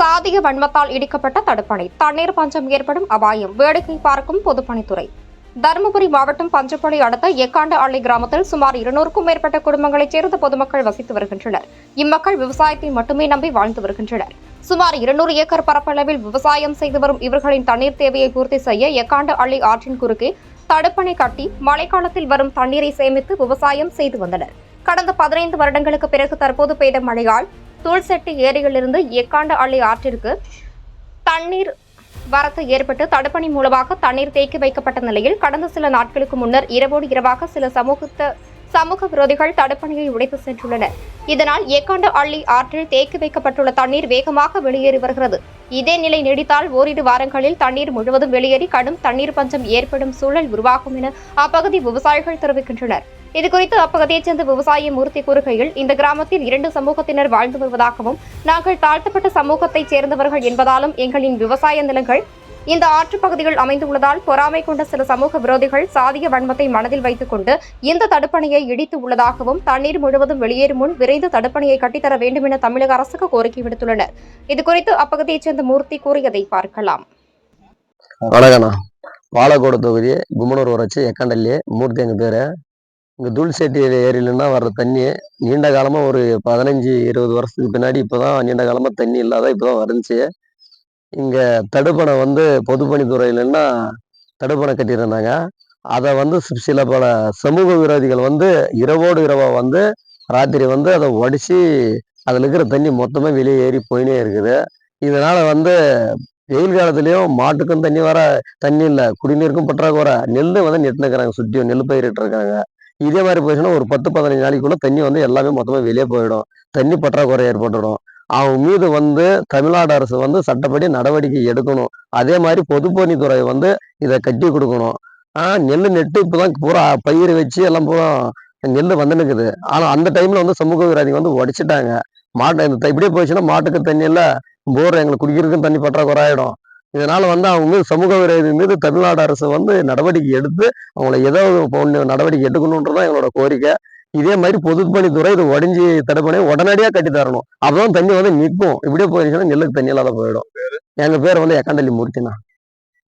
சாதிய வன்மத்தால் இடிக்கப்பட்ட தடுப்பணை. தண்ணீர் பஞ்சம் ஏற்படும் அபாயம். வேடிக்கை பார்க்கும் பொதுப்பணித்துறை. தருமபுரி மாவட்டம் பஞ்சப்பள்ளி அடுத்த எக்காண்டு அள்ளி கிராமத்தில் சுமார் இருநூறுக்கும் மேற்பட்ட குடும்பங்களைச் சேர்ந்த பொதுமக்கள் வசித்து வருகின்றனர். இம்மக்கள் விவசாயத்தை மட்டுமே நம்பி வாழ்ந்து வருகின்றனர். சுமார் இருநூறு ஏக்கர் பரப்பளவில் விவசாயம் செய்து வரும் இவர்களின் தண்ணீர் தேவையை பூர்த்தி செய்ய எக்காண்டு அள்ளி ஆற்றின் குறுக்கே தடுப்பணை கட்டி மழைக்காலத்தில் வரும் தண்ணீரை சேமித்து விவசாயம் செய்து வந்தனர். கடந்த பதினைந்து வருடங்களுக்கு பிறகு தற்போது பெய்த மழையால் தூள்செட்டி ஏரியிலிருந்து எக்காண்டு அள்ளி ஆற்றிற்கு தண்ணீர் வரத்து ஏற்பட்டு தடுப்பணி மூலமாக தண்ணீர் தேக்கி வைக்கப்பட்ட நிலையில் கடந்த சில நாட்களுக்கு முன்னர் இரவோடு இரவாக சில சமூகத்த சமூக விரோதிகள் தடுப்பணையை உடைத்து சென்றுள்ளனர். இதனால் ஏக்காண்டு அள்ளி ஆற்றில் தேக்கி வைக்கப்பட்டுள்ள தண்ணீர் வேகமாக வெளியேறி வருகிறது. இதே நிலை நீடித்தால் ஓரிரு வாரங்களில் தண்ணீர் முழுவதும் வெளியேறி கடும் தண்ணீர் பஞ்சம் ஏற்படும் சூழல் உருவாகும் என அப்பகுதி விவசாயிகள் தெரிவிக்கின்றனர். இதுகுறித்து அப்பகுதியைச் சேர்ந்த விவசாய மூர்த்தி கூறுகையில் இந்த கிராமத்தில் இரண்டு சமூகத்தினர் வாழ்ந்து வருவதாகவும் நாங்கள் தாழ்த்தப்பட்ட சமூகத்தைச் சேர்ந்தவர்கள் என்பதாலும் எங்களின் விவசாய நிலங்கள் இந்த ஆற்றுப் பகுதிகள் அமைந்துள்ளதால் பொறாமை கொண்ட சில சமூக விரோதிகள் சாதிய வன்மத்தை மனதில் வைத்துக் கொண்டு இந்த தடுப்பணையை இடித்து உள்ளதாகவும் தண்ணீர் முழுவதும் வெளியேறும் முன் விரைந்து தடுப்பணையை கட்டித்தர வேண்டும் என தமிழக அரசுக்கு கோரிக்கை விடுத்துள்ளனர். இதுகுறித்து அப்பகுதியைச் சேர்ந்த மூர்த்தி கூறியதை பார்க்கலாம். வணக்கண்ணா பாலக்கோடு தொகுதி கும்மனூர் ஊராட்சி எக்கண்டல்லி மூர்த்தி எங்கள் பேர். இங்கே தூள்செட்டி ஏரியிலன்னா வர்ற தண்ணி நீண்ட காலமாக ஒரு பதினஞ்சு இருபது வருஷத்துக்கு பின்னாடி இப்போ தான் நீண்ட காலமாக தண்ணி இல்லாத இப்போ தான் வந்துச்சு இங்கே தடுப்பணை வந்து பொதுப்பணித்துறையிலன்னா தடுப்பணை கட்டியிருந்தாங்க. அதை வந்து சில பல சமூக விரோதிகள் வந்து இரவோடு இரவாக வந்து ராத்திரி வந்து அதை உடச்சி அதில் இருக்கிற தண்ணி மொத்தமாக வெளியே ஏறி போயினே இருக்குது. இதனால் வந்து வெயில் காலத்துலேயும் மாட்டுக்கும் தண்ணி வர தண்ணி இல்லை குடிநீருக்கும் பற்றாக்குறை. நெல் வந்து நெட்டுனுக்குறாங்க சுற்றியும் நெல் பயிரிட்டு இருக்காங்க. இதே மாதிரி போயிடுச்சுன்னா ஒரு பத்து பதினஞ்சு நாளைக்குள்ள தண்ணி வந்து எல்லாமே மொத்தமாக வெளியே போயிடும். தண்ணி பற்றாக்குறை ஏற்பட்டுடும். அவங்க மீது வந்து தமிழ்நாடு அரசு வந்து சட்டப்படி நடவடிக்கை எடுக்கணும். அதே மாதிரி பொதுப்பணித்துறை வந்து இதை கட்டி கொடுக்கணும். ஆனால் நெல் நெட்டு இப்போதான் பூரா பயிர் வச்சு எல்லாம் பூரா நெல் வந்துனுக்குது ஆனால் அந்த டைம்ல வந்து சமூக விரோதிகள் வந்து உடைச்சிட்டாங்க. மாட்டு இந்த த- இப்படியே போயிடுச்சுன்னா மாட்டுக்கு தண்ணி இல்லை போர் எங்களுக்கு குடிக்கிறதுக்கும் தண்ணி பற்றாக்குறை ஆகிடும் இதனால வந்து அவங்க மீது சமூக விரோதி மீது தமிழ்நாடு அரசு வந்து நடவடிக்கை எடுத்து அவங்கள ஏதோ ஒன்று நடவடிக்கை எடுக்கணுன்றதான் எங்களோட கோரிக்கை. இதே மாதிரி பொதுப்பணித்துறை இது உடஞ்சி தடுப்பணை உடனடியாக கட்டி தரணும். அப்பதான் தண்ணி வந்து நிற்கும். இப்படியே போயிருச்சுன்னா நெல்லுக்கு தண்ணி இல்லாத போயிடும். எங்க பேர் வந்து எக்காண்டல்லி மூர்த்தினா